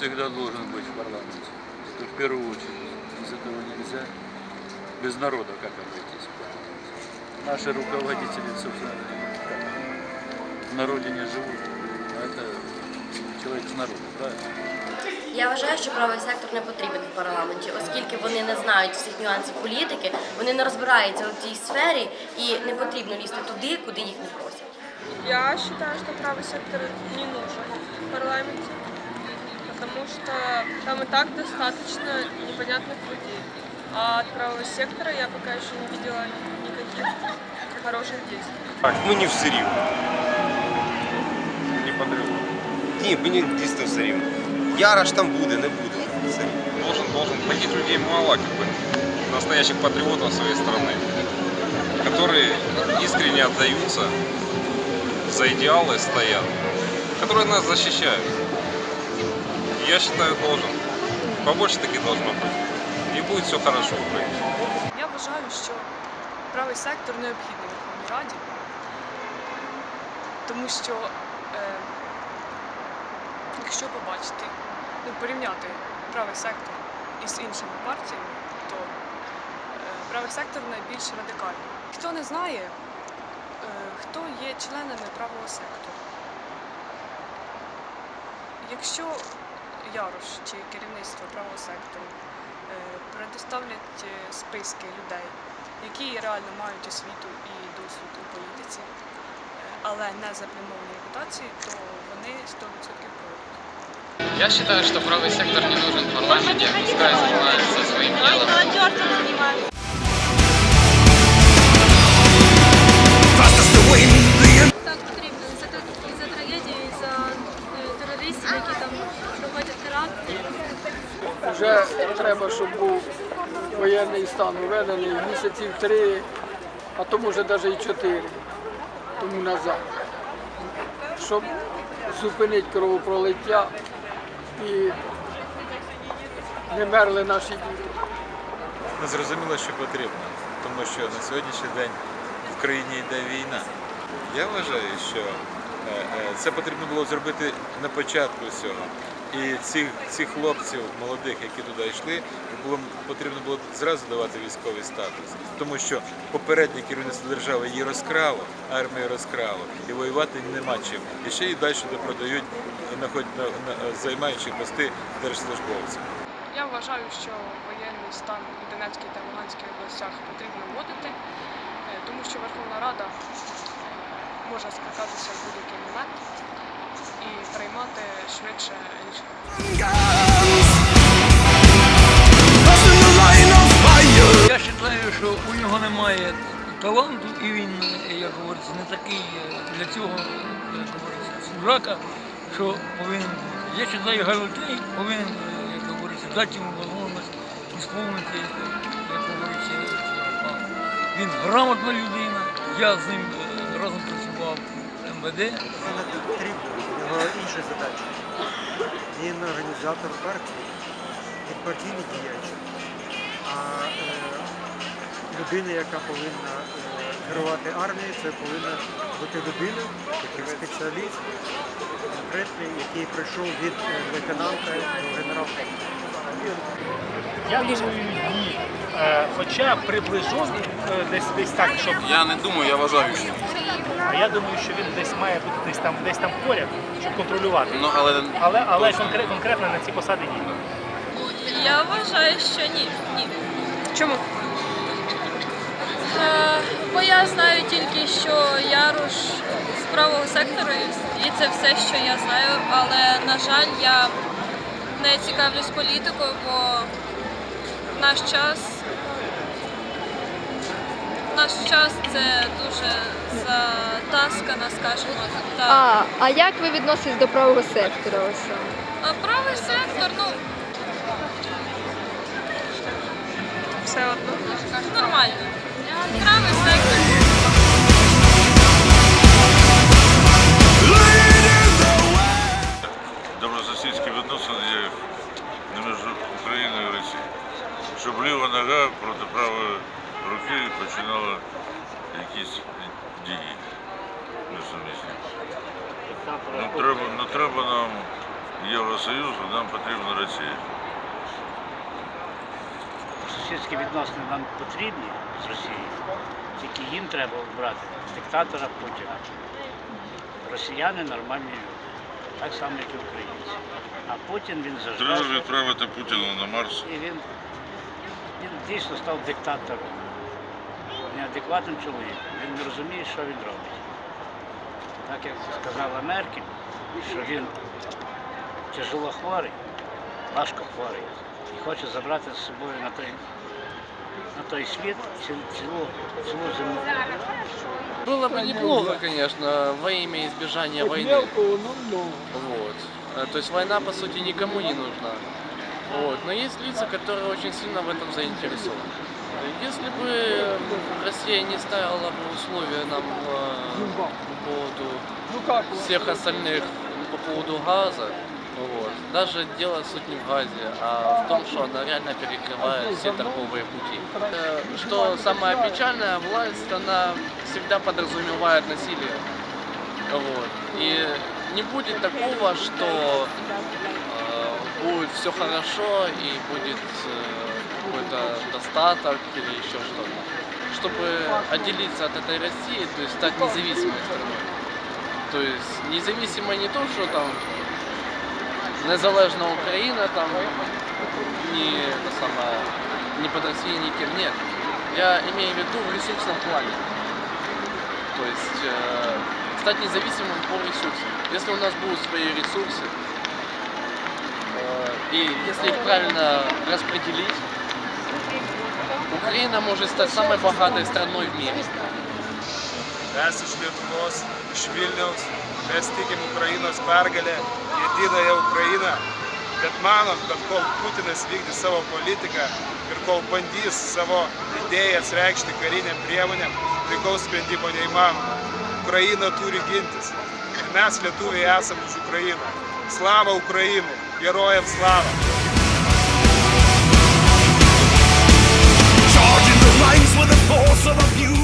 всегда должен быть в парламенте. Это в первую очередь. Без этого нельзя. Без народа как обойтись в парламенте. Наши руководители, собственно, как, в народе не живут. А это человек с народа, правильно? Я вважаю, що правий сектор не потрібен в парламенті, оскільки вони не знають всіх нюансів політики, вони не розбираються у цій сфері і не потрібно лізти туди, куди їх не просять. Я считаю, что правый сектор не нужен в парламенте, потому что там и так достаточно непонятных людей. А от правого сектора я пока еще не видела никаких хороших действий. Так, ну не все рівно. Не патріот. Ні, мені дійсно все рівно. Ярош там буде, не буде. Все рівно. Должен, должен. Таких людей мало, как бы, настоящих патриотов своей страны, которые искренне отдаются, за идеалы стоят, которые нас защищают. Я считаю, должен. Побольше таких должно быть. И будет все хорошо в Украине. Я вважаю, що правий сектор необхідний Верховній Раді, тому що е, якщо побачити, ну, порівняти правий сектор із іншими партіями, то е, правий сектор найбільш радикальний. Хто не знає, е, хто є членами правого сектору. Якщо Ярош чи керівництво правого сектору е, предоставлять е, списки людей, які реально мають освіту і досвід у політиці, е, але не за прямовою репутацією, то вони 100% пройдуть. Я считаю, что правый сектор не нужен в парламенте, пускай занимается своим делом. Так потрібно за за трагедію, за терористів, які там. Вже треба, щоб був воєнний стан введений місяців три, а то може навіть і чотири тому назад. Щоб зупинити кровопролиття і не мерли наші діти. Ну, зрозуміло, що потрібно, тому що на сьогоднішній день в країні йде війна. Я вважаю, що е, е, це потрібно було зробити на початку всього. І цих, цих хлопців молодих, які туди йшли, було потрібно було зразу давати військовий статус, тому що попереднє керівництво держави її розкрало, армію розкрало, і воювати нема чим. І ще й далі продають, на- на- займаючи пости держслужбовців. Я вважаю, що воєнний стан у Донецькій та Луганській областях потрібно вводити, е, тому що Верховна Рада е, може скликатися в будь-який момент і приймати швидше рішення. Я вважаю, що у нього немає таланту і він, як говориться, не такий е, для цього, як говориться, служака, що повинен. Я вважаю, Галатей повинен, е, як говориться, дати йому можливість ісполнити, як говориться. Він грамотна людина, я з ним е, разом працював в МВД. не потрібно, у нього інші. Він організатор партії, він партійний діяч. А е, людина, яка повинна е, керувати армією, це повинна бути людина, спеціаліст, конкретний, який прийшов від е, лейтенанта до генерала. Я думаю, ні. Е, Хоча приближу е, десь десь так, щоб. Я не думаю, я вважаю, що. А я думаю, що він десь має бути десь там, десь там поряд, щоб контролювати. Ну, але Але, але конкре- конкретно на ці посади ні. Я вважаю, що ні. ні. Чому? Е, бо я знаю тільки, що Яруш з правого сектору, і це все, що я знаю. Але, на жаль, я не цікавлюсь політикою, бо наш час. Наш час це дуже затаскана, скажімо так. А, а як ви відноситесь до правого сектора? Ось? А правий сектор, ну Все одно. нормально. Правий сектор. Щоб ліва нога проти правої руки починала якісь дії. Ну треба, ну треба нам Євросоюзу, нам потрібна Росія. Сусідські відносини нам потрібні з Росією, тільки їм треба обрати диктатора Путіна. Росіяни нормальні люди, так само, як і українці. А Путін він Треба відправити Путіна на Марс. І він, він дійсно став диктатором, неадекватним чоловіком. Він не розуміє, що він робить. Так як сказала Меркель, що він тяжело хворий, важко хворий, і хоче забрати з собою на той, на той світ цілу, цілу, цілу землю. Было бы неплохо, конечно, во имя избежания войны. Вот. Э, То есть война, по сути, никому не нужна. Вот. Но есть лица, которые очень сильно в этом заинтересованы. Если бы Россия не ставила бы условия нам э, по поводу всех остальных, по поводу газа, вот. Даже дело суть не в газе, а в том, что она реально перекрывает все торговые пути. Э, Что самое печальное, власть, она всегда подразумевает насилие. Вот. И не будет такого, что э, будет все хорошо и будет э, какой-то достаток или еще что-то. Чтобы отделиться от этой России, то есть стать независимой страной. То есть независимой не то, что там незалежна Україна, там не, самое, не под Россией никем, нет. Я имею в виду в ресурсном плане. То есть э, стать независимым по ресурсам. Если у нас будут свои ресурсы, и если их правильно распределить, Украина может стать самой богатой страной в мире. Mes iš Lietuvos, iš Vilniaus, mes tikim Ukrainos pergalę, jedinąją Ukrainą, bet manom, kad kol Putinas vykdys savo politiką ir kol bandys savo idėjas reikšti karinėm priemonėm, taikaus sprendimo neįmanoma. Ukraina turi gintis. Ir mes lietuviai esame už Ukrainą. Slava Ukrainu, Herojams slava. Charging the lines with the force of a beautiful